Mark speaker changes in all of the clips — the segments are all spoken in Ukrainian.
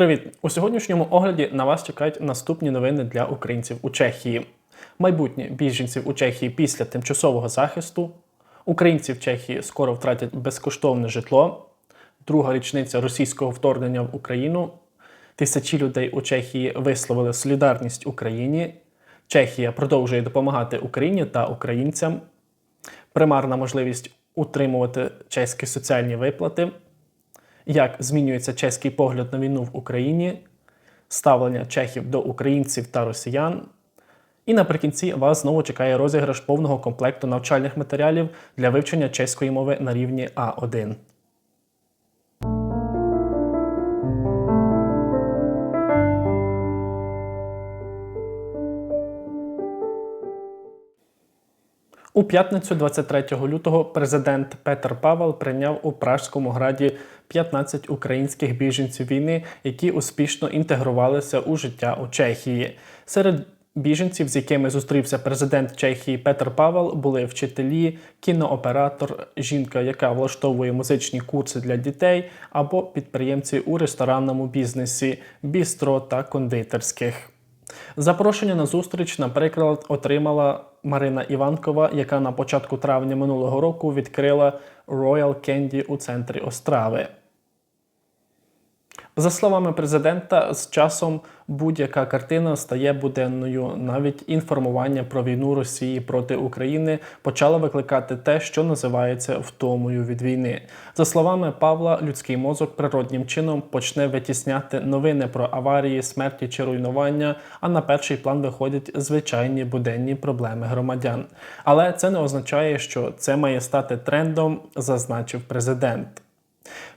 Speaker 1: Привіт! У сьогоднішньому огляді на вас чекають наступні новини для українців у Чехії. Майбутнє біженців у Чехії після тимчасового захисту. Українці в Чехії скоро втратять безкоштовне житло. Друга річниця російського вторгнення в Україну. Тисячі людей у Чехії висловили солідарність Україні. Чехія продовжує допомагати Україні та українцям. Примарна можливість утримувати чеські соціальні виплати як змінюється чеський погляд на війну в Україні, ставлення чехів до українців та росіян. І наприкінці вас знову чекає розіграш повного комплекту навчальних матеріалів для вивчення чеської мови на рівні А1. У п'ятницю, 23 лютого, президент Петр Павел прийняв у Пражському граді 15 українських біженців війни, які успішно інтегрувалися у життя у Чехії. Серед біженців, з якими зустрівся президент Чехії Петр Павел, були вчителі, кінооператор, жінка, яка влаштовує музичні курси для дітей, або підприємці у ресторанному бізнесі, бістро та кондитерських. Запрошення на зустріч, наприклад, отримала Марина Іванкова, яка на початку травня минулого року відкрила Royal Candy у центрі Острави. За словами президента, з часом будь-яка картина стає буденною. Навіть інформування про війну Росії проти України почало викликати те, що називається втомою від війни. За словами Павла, людський мозок природнім чином почне витісняти новини про аварії, смерті чи руйнування. А на перший план виходять звичайні буденні проблеми громадян. Але це не означає, що це має стати трендом, зазначив президент.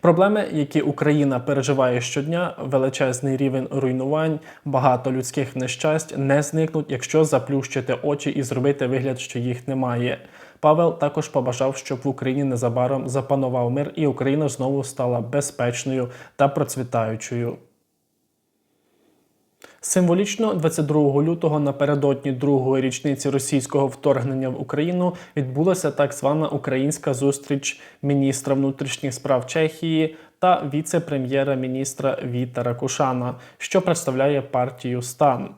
Speaker 1: Проблеми, які Україна переживає щодня, величезний рівень руйнувань, багато людських нещасть не зникнуть, якщо заплющити очі і зробити вигляд, що їх немає. Павел також побажав, щоб в Україні незабаром запанував мир, і Україна знову стала безпечною та процвітаючою. Символічно 22 лютого напередодні другої річниці російського вторгнення в Україну відбулася так звана українська зустріч міністра внутрішніх справ Чехії та віце-прем'єра-міністра Віта Кушана, що представляє партію Стан.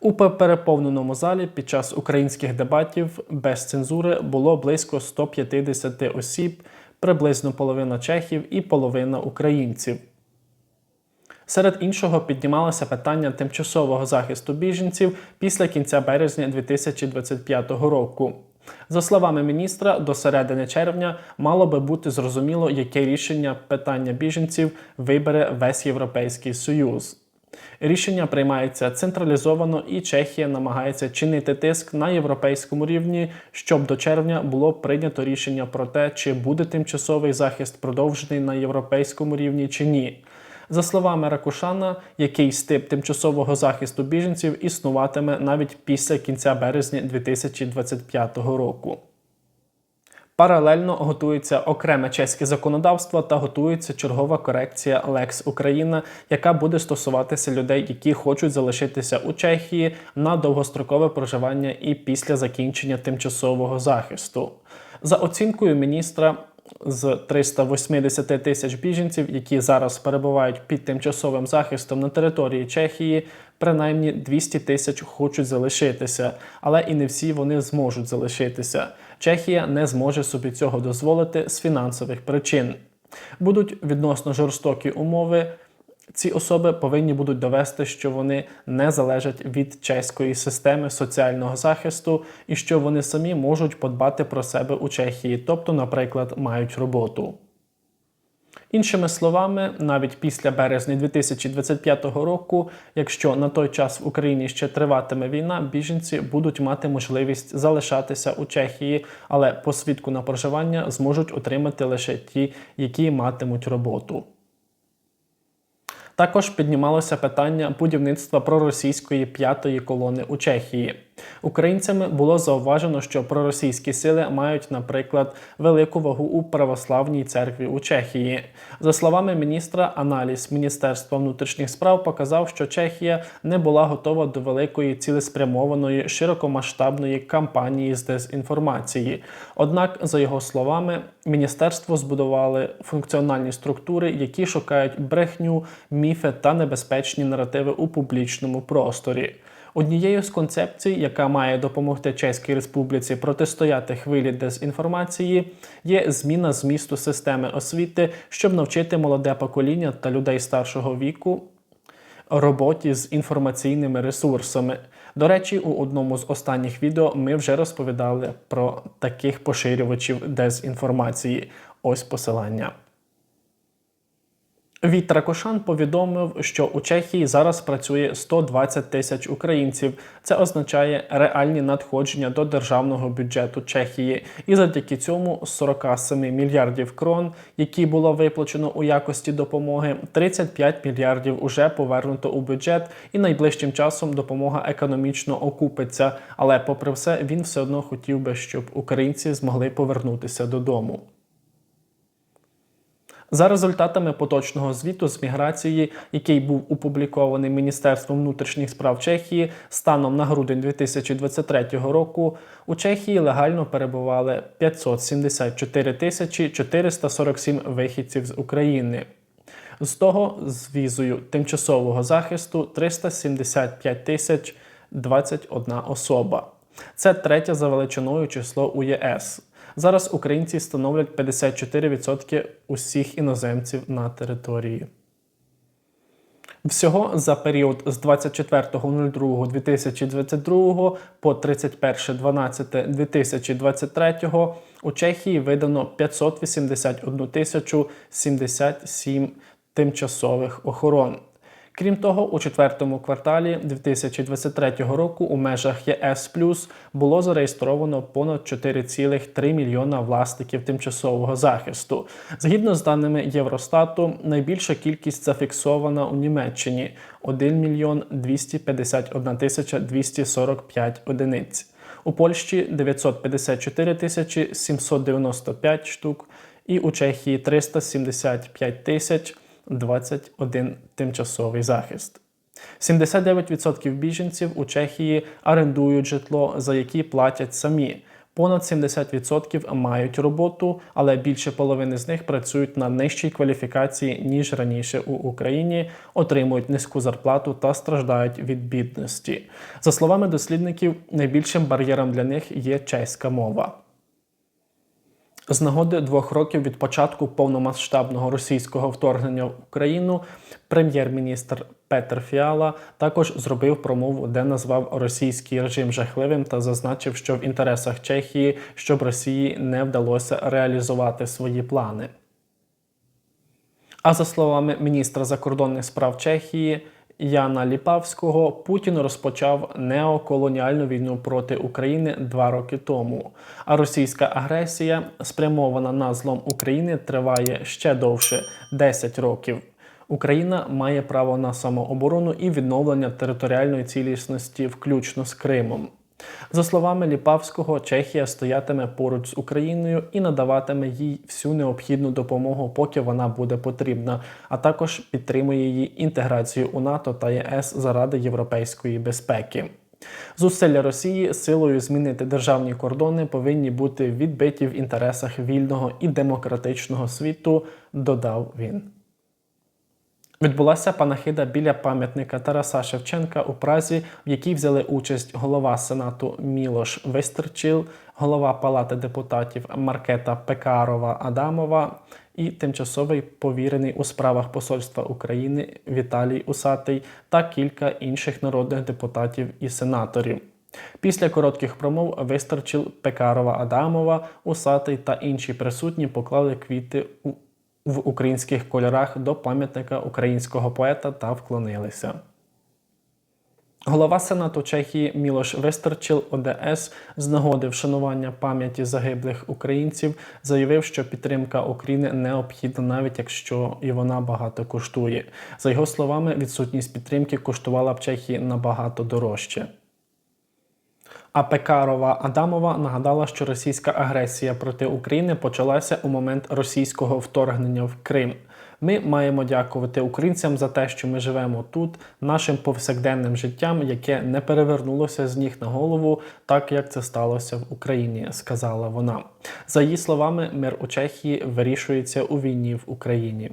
Speaker 1: У переповненому залі під час українських дебатів без цензури було близько 150 осіб, приблизно половина чехів і половина українців. Серед іншого піднімалося питання тимчасового захисту біженців після кінця березня 2025 року. За словами міністра, до середини червня мало би бути зрозуміло, яке рішення питання біженців вибере весь Європейський Союз. Рішення приймається централізовано, і Чехія намагається чинити тиск на європейському рівні, щоб до червня було прийнято рішення про те, чи буде тимчасовий захист продовжений на європейському рівні чи ні. За словами Ракушана, якийсь тип тимчасового захисту біженців існуватиме навіть після кінця березня 2025 року. Паралельно готується окреме чеське законодавство та готується чергова корекція Lex Україна, яка буде стосуватися людей, які хочуть залишитися у Чехії на довгострокове проживання і після закінчення тимчасового захисту. За оцінкою міністра з 380 тисяч біженців, які зараз перебувають під тимчасовим захистом на території Чехії, принаймні 200 тисяч хочуть залишитися, але і не всі вони зможуть залишитися. Чехія не зможе собі цього дозволити з фінансових причин. Будуть відносно жорстокі умови ці особи повинні будуть довести, що вони не залежать від чеської системи соціального захисту і що вони самі можуть подбати про себе у Чехії, тобто, наприклад, мають роботу. Іншими словами, навіть після березня 2025 року, якщо на той час в Україні ще триватиме війна, біженці будуть мати можливість залишатися у Чехії, але посвідку на проживання зможуть отримати лише ті, які матимуть роботу. Також піднімалося питання будівництва проросійської п'ятої колони у Чехії. Українцями було зауважено, що проросійські сили мають, наприклад, велику вагу у православній церкві у Чехії. За словами міністра, аналіз Міністерства внутрішніх справ показав, що Чехія не була готова до великої цілеспрямованої широкомасштабної кампанії з дезінформації. Однак, за його словами, міністерство збудували функціональні структури, які шукають брехню, міфи та небезпечні наративи у публічному просторі. Однією з концепцій, яка має допомогти Чеській Республіці протистояти хвилі дезінформації, є зміна змісту системи освіти, щоб навчити молоде покоління та людей старшого віку роботі з інформаційними ресурсами. До речі, у одному з останніх відео ми вже розповідали про таких поширювачів дезінформації. Ось посилання. Віт Ракошан повідомив, що у Чехії зараз працює 120 тисяч українців. Це означає реальні надходження до державного бюджету Чехії, і завдяки цьому з 47 мільярдів крон, які було виплачено у якості допомоги, 35 мільярдів уже повернуто у бюджет, і найближчим часом допомога економічно окупиться. Але, попри все, він все одно хотів би, щоб українці змогли повернутися додому. За результатами поточного звіту з міграції, який був опублікований Міністерством внутрішніх справ Чехії, станом на грудень 2023 року у Чехії легально перебували 574 тисячі 447 вихідців з України. З того з візою тимчасового захисту 375 тисяч 21 особа. Це третє за величиною число у ЄС. Зараз українці становлять 54% усіх іноземців на території. Всього за період з 24.02.2022 по 31.12.2023 у Чехії видано 581 тисячу 77 тимчасових охорон. Крім того, у четвертому кварталі 2023 року у межах ЄС Плюс було зареєстровано понад 4,3 мільйона власників тимчасового захисту. Згідно з даними Євростату, найбільша кількість зафіксована у Німеччині 1 мільйон 251 тисяча 245 одиниць. У Польщі 954 тисячі 795 штук, і у Чехії 375 тисяч. 21 тимчасовий захист. 79% біженців у Чехії орендують житло, за які платять самі. Понад 70% мають роботу, але більше половини з них працюють на нижчій кваліфікації ніж раніше у Україні, отримують низьку зарплату та страждають від бідності. За словами дослідників, найбільшим бар'єром для них є чеська мова. З нагоди двох років від початку повномасштабного російського вторгнення в Україну прем'єр-міністр Петр Фіала також зробив промову, де назвав російський режим жахливим та зазначив, що в інтересах Чехії, щоб Росії не вдалося реалізувати свої плани. А за словами міністра закордонних справ Чехії. Яна Ліпавського Путін розпочав неоколоніальну війну проти України два роки тому. А російська агресія, спрямована на злом України, триває ще довше 10 років. Україна має право на самооборону і відновлення територіальної цілісності, включно з Кримом. За словами Ліпавського, Чехія стоятиме поруч з Україною і надаватиме їй всю необхідну допомогу, поки вона буде потрібна, а також підтримує її інтеграцію у НАТО та ЄС заради європейської безпеки. Зусилля Росії силою змінити державні кордони повинні бути відбиті в інтересах вільного і демократичного світу, додав він. Відбулася панахида біля пам'ятника Тараса Шевченка у Празі, в якій взяли участь голова Сенату Мілош Вистерчил, голова Палати депутатів Маркета Пекарова Адамова і тимчасовий повірений у справах Посольства України Віталій Усатий та кілька інших народних депутатів і сенаторів. Після коротких промов Вистерчил Пекарова Адамова, Усатий та інші присутні поклали квіти у в українських кольорах до пам'ятника українського поета та вклонилися. Голова Сенату Чехії Мілош Вистерчил ОДС з нагоди вшанування пам'яті загиблих українців заявив, що підтримка України необхідна, навіть якщо і вона багато коштує. За його словами, відсутність підтримки коштувала б Чехії набагато дорожче. А Пекарова Адамова нагадала, що російська агресія проти України почалася у момент російського вторгнення в Крим. Ми маємо дякувати українцям за те, що ми живемо тут, нашим повсякденним життям, яке не перевернулося з ніг на голову, так як це сталося в Україні, сказала вона. За її словами, мир у Чехії вирішується у війні в Україні.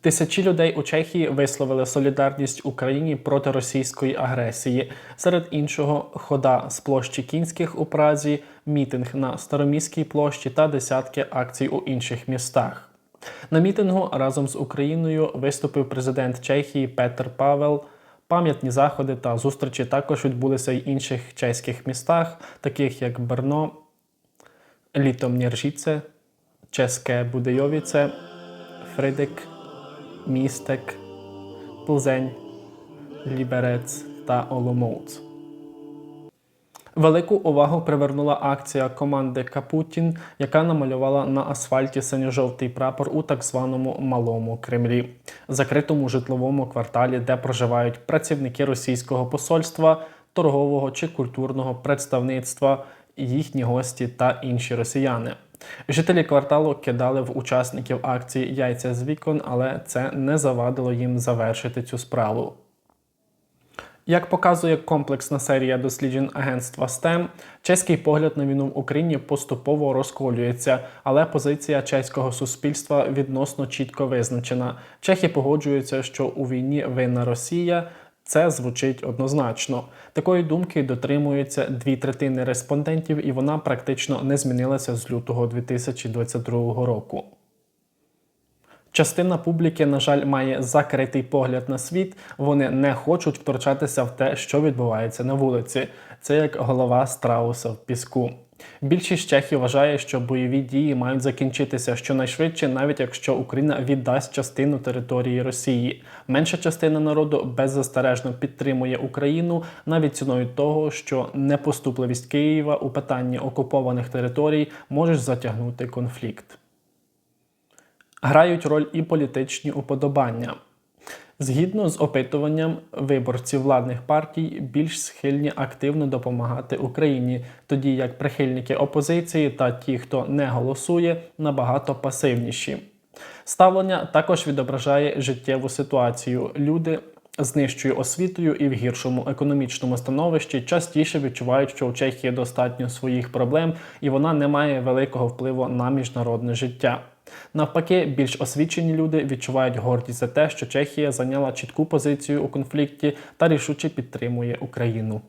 Speaker 1: Тисячі людей у Чехії висловили солідарність Україні проти російської агресії. Серед іншого, хода з площі кінських у Празі, мітинг на Староміській площі та десятки акцій у інших містах. На мітингу разом з Україною виступив президент Чехії Петр Павел. Пам'ятні заходи та зустрічі також відбулися й інших чеських містах, таких як Брно, Літомнєржіце, Чеське Будейовіце, Фридик, Містек, Плзень, Ліберець та Оломоуц. Велику увагу привернула акція команди Капутін, яка намалювала на асфальті синьо-жовтий прапор у так званому Малому Кремлі, закритому житловому кварталі, де проживають працівники російського посольства, торгового чи культурного представництва, їхні гості та інші росіяни. Жителі кварталу кидали в учасників акції яйця з вікон, але це не завадило їм завершити цю справу. Як показує комплексна серія досліджень агентства STEM, чеський погляд на війну в Україні поступово розколюється, але позиція чеського суспільства відносно чітко визначена. Чехи погоджуються, що у війні винна Росія. Це звучить однозначно. Такої думки дотримуються дві третини респондентів, і вона практично не змінилася з лютого 2022 року. Частина публіки, на жаль, має закритий погляд на світ. Вони не хочуть втручатися в те, що відбувається на вулиці. Це як голова страуса в піску. Більшість чехів вважає, що бойові дії мають закінчитися щонайшвидше, навіть якщо Україна віддасть частину території Росії. Менша частина народу беззастережно підтримує Україну навіть ціною того, що непоступливість Києва у питанні окупованих територій може затягнути конфлікт. Грають роль і політичні уподобання. Згідно з опитуванням, виборці владних партій більш схильні активно допомагати Україні, тоді як прихильники опозиції та ті, хто не голосує, набагато пасивніші. Ставлення також відображає життєву ситуацію. Люди з нижчою освітою і в гіршому економічному становищі частіше відчувають, що у Чехії достатньо своїх проблем і вона не має великого впливу на міжнародне життя. Навпаки, більш освічені люди відчувають гордість за те, що Чехія зайняла чітку позицію у конфлікті та рішуче підтримує Україну.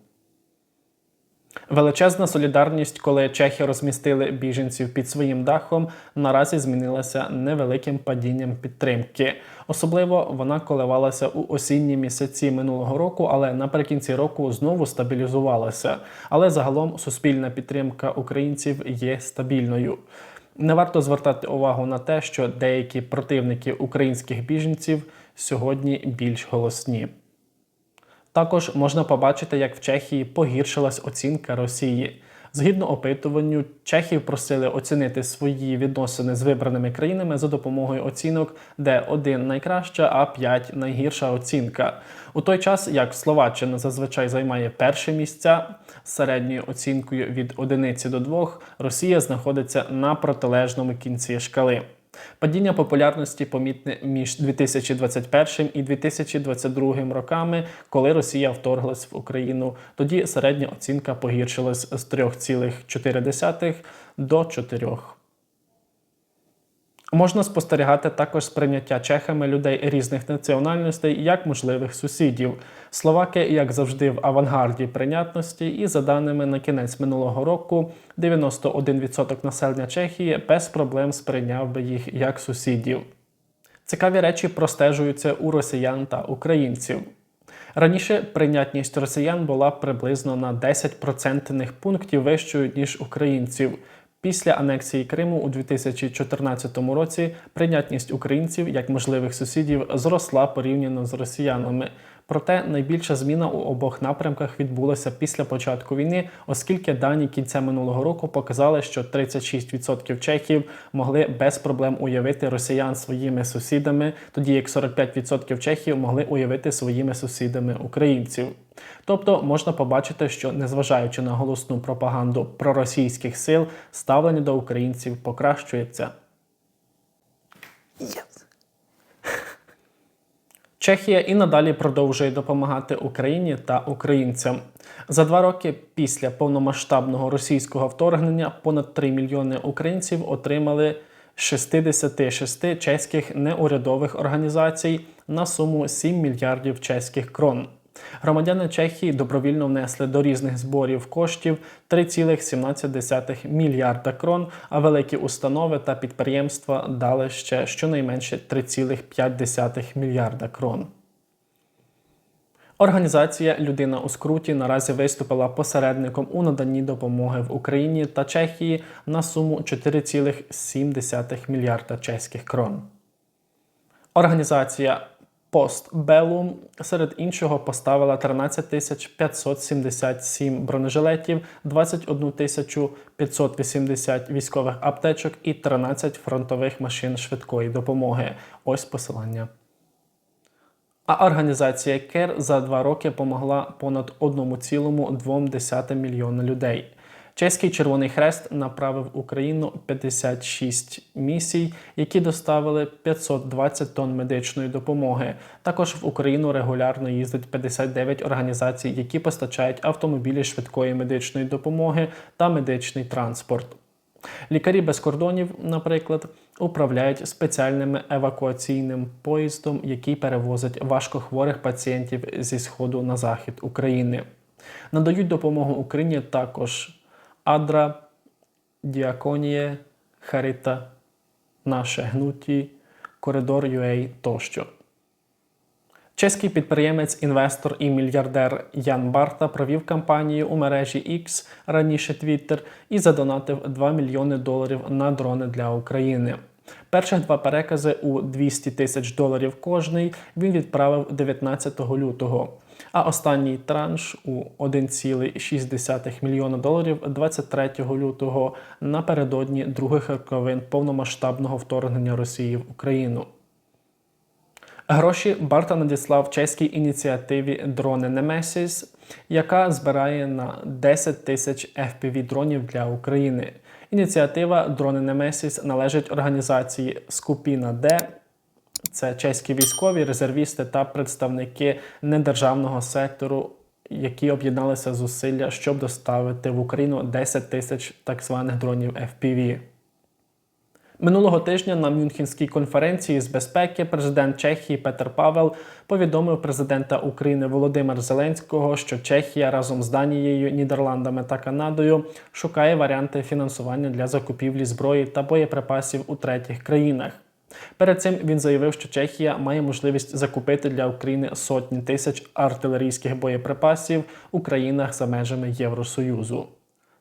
Speaker 1: Величезна солідарність, коли чехи розмістили біженців під своїм дахом, наразі змінилася невеликим падінням підтримки. Особливо вона коливалася у осінні місяці минулого року, але наприкінці року знову стабілізувалася. Але загалом суспільна підтримка українців є стабільною. Не варто звертати увагу на те, що деякі противники українських біженців сьогодні більш голосні. Також можна побачити, як в Чехії погіршилась оцінка Росії. Згідно опитуванню, Чехів просили оцінити свої відносини з вибраними країнами за допомогою оцінок, де один найкраща, а п'ять найгірша оцінка. У той час як Словаччина зазвичай займає перше місця з середньою оцінкою від одиниці до двох, Росія знаходиться на протилежному кінці шкали. Падіння популярності помітне між 2021 і 2022 роками, коли Росія вторглась в Україну. Тоді середня оцінка погіршилась з 3,4 до 4. Можна спостерігати також сприйняття чехами людей різних національностей як можливих сусідів. Словаки, як завжди, в авангарді прийнятності, і за даними на кінець минулого року, 91% населення Чехії без проблем сприйняв би їх як сусідів. Цікаві речі простежуються у росіян та українців. Раніше прийнятність росіян була приблизно на 10 процентних пунктів вищою ніж українців. Після анексії Криму у 2014 році прийнятність українців як можливих сусідів зросла порівняно з росіянами. Проте найбільша зміна у обох напрямках відбулася після початку війни, оскільки дані кінця минулого року показали, що 36% чехів могли без проблем уявити росіян своїми сусідами, тоді як 45% чехів могли уявити своїми сусідами українців. Тобто можна побачити, що незважаючи на голосну пропаганду проросійських сил, ставлення до українців покращується. Чехія і надалі продовжує допомагати Україні та українцям. За два роки після повномасштабного російського вторгнення понад 3 мільйони українців отримали 66 чеських неурядових організацій на суму 7 мільярдів чеських крон. Громадяни Чехії добровільно внесли до різних зборів коштів 3,17 мільярда крон, а великі установи та підприємства дали ще щонайменше 3,5 мільярда крон. Організація Людина у скруті наразі виступила посередником у наданні допомоги в Україні та Чехії на суму 4,7 мільярда чеських крон. Організація Постбелум серед іншого поставила 13 тисяч 577 бронежилетів, 21 тисячу 580 військових аптечок і 13 фронтових машин швидкої допомоги. Ось посилання. А організація КЕР за два роки помогла понад 1,2 мільйона людей. Чеський Червоний Хрест направив в Україну 56 місій, які доставили 520 тонн медичної допомоги. Також в Україну регулярно їздить 59 організацій, які постачають автомобілі швидкої медичної допомоги та медичний транспорт. Лікарі без кордонів, наприклад, управляють спеціальним евакуаційним поїздом, який перевозить важкохворих пацієнтів зі сходу на захід України. Надають допомогу Україні також Адра, Діаконіє, Харита, Наше Гнуті, Коридор UA тощо. Чеський підприємець, інвестор і мільярдер Ян Барта провів кампанію у мережі X, раніше Twitter, і задонатив 2 мільйони доларів на дрони для України. Перших два перекази у 200 тисяч доларів кожний він відправив 19 лютого, а останній транш у 1,6 мільйона доларів 23 лютого напередодні других роковин повномасштабного вторгнення Росії в Україну. Гроші Барта надіслав чеській ініціативі Дрони Немесіс, яка збирає на 10 тисяч fpv дронів для України. Ініціатива Дрони Немесіс належить організації Скупіна Д. Це чеські військові, резервісти та представники недержавного сектору, які об'єдналися зусилля, щоб доставити в Україну 10 тисяч так званих дронів FPV. Минулого тижня на Мюнхенській конференції з безпеки президент Чехії Петер Павел повідомив президента України Володимира Зеленського, що Чехія разом з Данією, Нідерландами та Канадою шукає варіанти фінансування для закупівлі зброї та боєприпасів у третіх країнах. Перед цим він заявив, що Чехія має можливість закупити для України сотні тисяч артилерійських боєприпасів у країнах за межами Євросоюзу.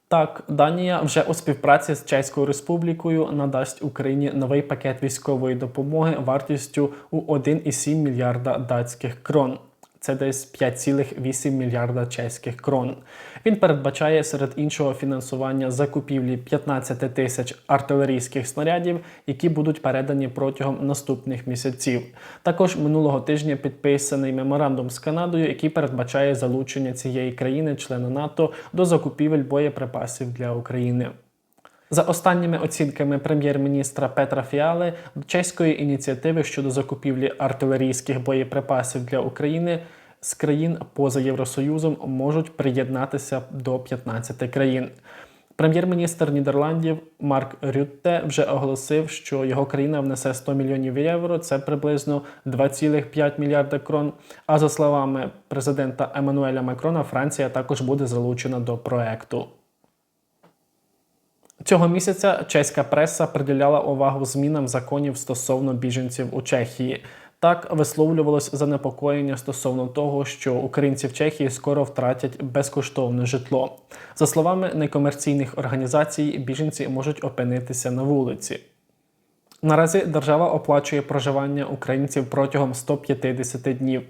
Speaker 1: Так, Данія вже у співпраці з Чеською Республікою надасть Україні новий пакет військової допомоги вартістю у 1,7 мільярда датських крон. Це десь 5,8 мільярда чеських крон. Він передбачає серед іншого фінансування закупівлі 15 тисяч артилерійських снарядів, які будуть передані протягом наступних місяців. Також минулого тижня підписаний меморандум з Канадою, який передбачає залучення цієї країни-члена НАТО до закупівель боєприпасів для України. За останніми оцінками прем'єр-міністра Петра Фіали, чеської ініціативи щодо закупівлі артилерійських боєприпасів для України з країн поза Євросоюзом можуть приєднатися до 15 країн. Прем'єр-міністр Нідерландів Марк Рютте вже оголосив, що його країна внесе 100 мільйонів євро, це приблизно 2,5 мільярда крон. А за словами президента Еммануеля Макрона, Франція також буде залучена до проекту. Цього місяця чеська преса приділяла увагу змінам законів стосовно біженців у Чехії. Так висловлювалось занепокоєння стосовно того, що українці в Чехії скоро втратять безкоштовне житло. За словами некомерційних організацій, біженці можуть опинитися на вулиці. Наразі держава оплачує проживання українців протягом 150 днів.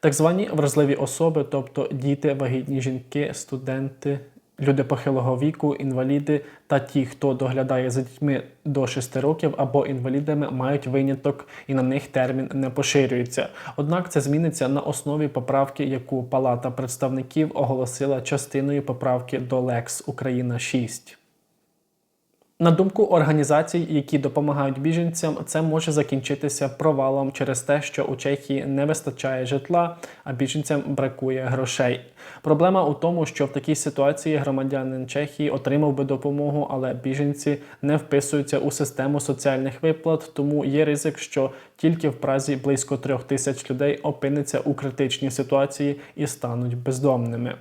Speaker 1: Так звані вразливі особи, тобто діти, вагітні жінки, студенти, люди похилого віку, інваліди та ті, хто доглядає за дітьми до 6 років або інвалідами, мають виняток і на них термін не поширюється. Однак це зміниться на основі поправки, яку Палата представників оголосила частиною поправки до Лекс Україна 6. На думку організацій, які допомагають біженцям, це може закінчитися провалом через те, що у Чехії не вистачає житла, а біженцям бракує грошей. Проблема у тому, що в такій ситуації громадянин Чехії отримав би допомогу, але біженці не вписуються у систему соціальних виплат, тому є ризик, що тільки в Празі близько трьох тисяч людей опиниться у критичній ситуації і стануть бездомними.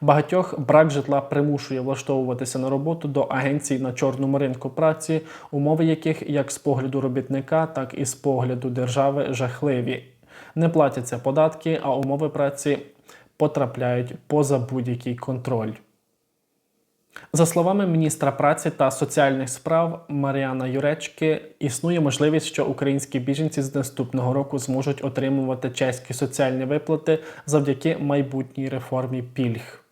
Speaker 1: Багатьох брак житла примушує влаштовуватися на роботу до агенцій на чорному ринку праці, умови яких як з погляду робітника, так і з погляду держави жахливі. Не платяться податки, а умови праці потрапляють поза будь-який контроль. За словами міністра праці та соціальних справ Маріана Юречки, існує можливість, що українські біженці з наступного року зможуть отримувати чеські соціальні виплати завдяки майбутній реформі пільг.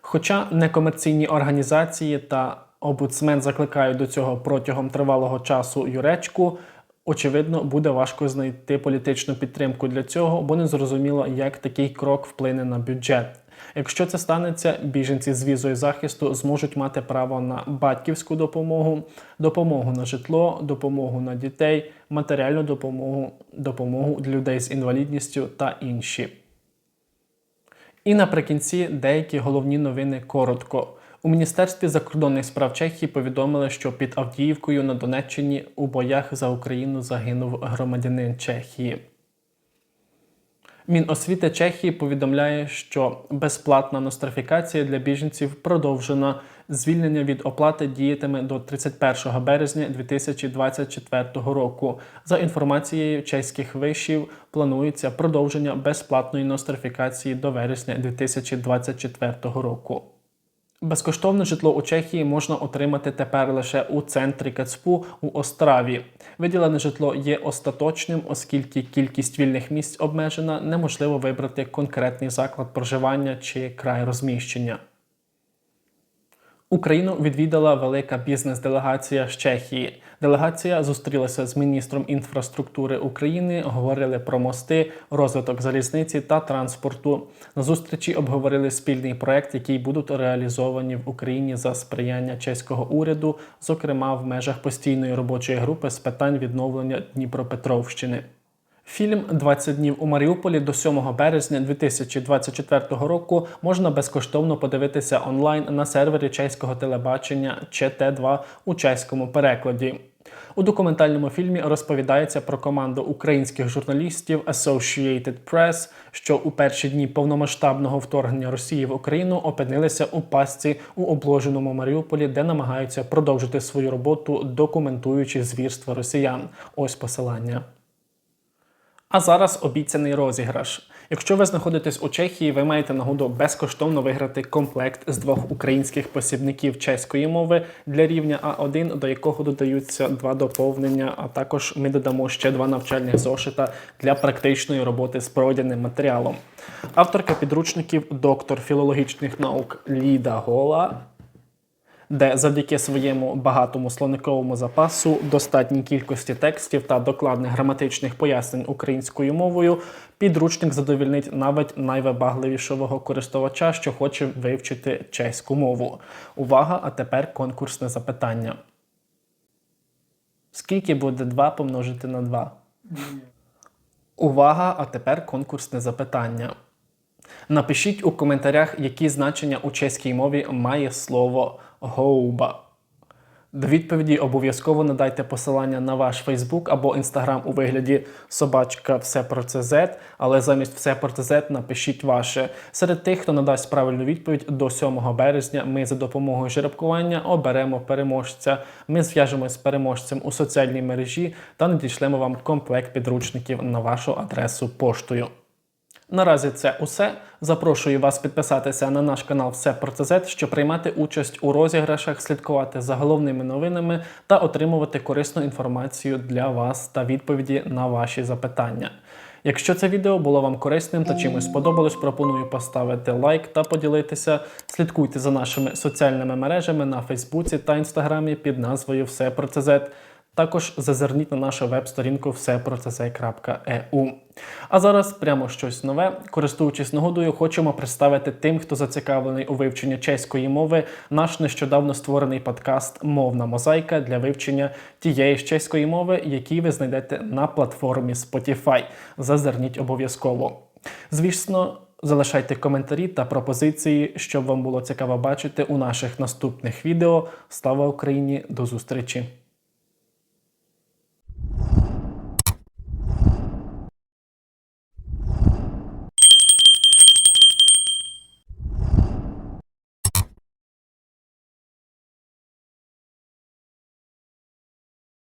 Speaker 1: Хоча некомерційні організації та обудсмен закликають до цього протягом тривалого часу Юречку, очевидно, буде важко знайти політичну підтримку для цього, бо не зрозуміло, як такий крок вплине на бюджет. Якщо це станеться, біженці з візою захисту зможуть мати право на батьківську допомогу, допомогу на житло, допомогу на дітей, матеріальну допомогу, допомогу для людей з інвалідністю та інші. І наприкінці деякі головні новини коротко. У Міністерстві закордонних справ Чехії повідомили, що під Авдіївкою на Донеччині у боях за Україну загинув громадянин Чехії. Міносвіти Чехії повідомляє, що безплатна нострифікація для біженців продовжена. Звільнення від оплати діятиме до 31 березня 2024 року. За інформацією чеських вишів, планується продовження безплатної нострифікації до вересня 2024 року. Безкоштовне житло у Чехії можна отримати тепер лише у центрі Кацпу у Остраві. Виділене житло є остаточним, оскільки кількість вільних місць обмежена, неможливо вибрати конкретний заклад проживання чи край розміщення. Україну відвідала велика бізнес-делегація з Чехії. Делегація зустрілася з міністром інфраструктури України, говорили про мости, розвиток залізниці та транспорту. На зустрічі обговорили спільний проект, який будуть реалізовані в Україні за сприяння чеського уряду, зокрема в межах постійної робочої групи з питань відновлення Дніпропетровщини. Фільм «20 днів у Маріуполі до 7 березня 2024 року можна безкоштовно подивитися онлайн на сервері чеського телебачення ЧТ2 у чеському перекладі. У документальному фільмі розповідається про команду українських журналістів Associated Press, що у перші дні повномасштабного вторгнення Росії в Україну опинилися у пастці у обложеному Маріуполі, де намагаються продовжити свою роботу, документуючи звірства росіян. Ось посилання. А зараз обіцяний розіграш. Якщо ви знаходитесь у Чехії, ви маєте нагоду безкоштовно виграти комплект з двох українських посібників чеської мови для рівня А1, до якого додаються два доповнення. А також ми додамо ще два навчальних зошита для практичної роботи з пройденим матеріалом. Авторка підручників, доктор філологічних наук Ліда Гола де завдяки своєму багатому словниковому запасу, достатній кількості текстів та докладних граматичних пояснень українською мовою, підручник задовільнить навіть найвибагливішого користувача, що хоче вивчити чеську мову. Увага! А тепер конкурсне запитання. Скільки буде 2 помножити на 2? Увага! А тепер конкурсне запитання. Напишіть у коментарях, які значення у чеській мові має слово гоуба. До відповіді обов'язково надайте посилання на ваш Фейсбук або Інстаграм у вигляді собачка все про це але замість все про це напишіть ваше. Серед тих, хто надасть правильну відповідь до 7 березня, ми за допомогою жеребкування оберемо переможця. Ми зв'яжемось з переможцем у соціальній мережі та надішлемо вам комплект підручників на вашу адресу поштою. Наразі це усе. Запрошую вас підписатися на наш канал Все про ЦЗ, щоб приймати участь у розіграшах, слідкувати за головними новинами та отримувати корисну інформацію для вас та відповіді на ваші запитання. Якщо це відео було вам корисним та чимось сподобалось, пропоную поставити лайк та поділитися. Слідкуйте за нашими соціальними мережами на Фейсбуці та Інстаграмі під назвою Все про ЦЗ. Також зазирніть на нашу веб-сторінку всепроцесе.eu. А зараз прямо щось нове. Користуючись нагодою, хочемо представити тим, хто зацікавлений у вивченні чеської мови, наш нещодавно створений подкаст Мовна мозаїка для вивчення тієї ж чеської мови, який ви знайдете на платформі Spotify. Зазирніть обов'язково. Звісно. Залишайте коментарі та пропозиції, щоб вам було цікаво бачити у наших наступних відео. Слава Україні! До зустрічі!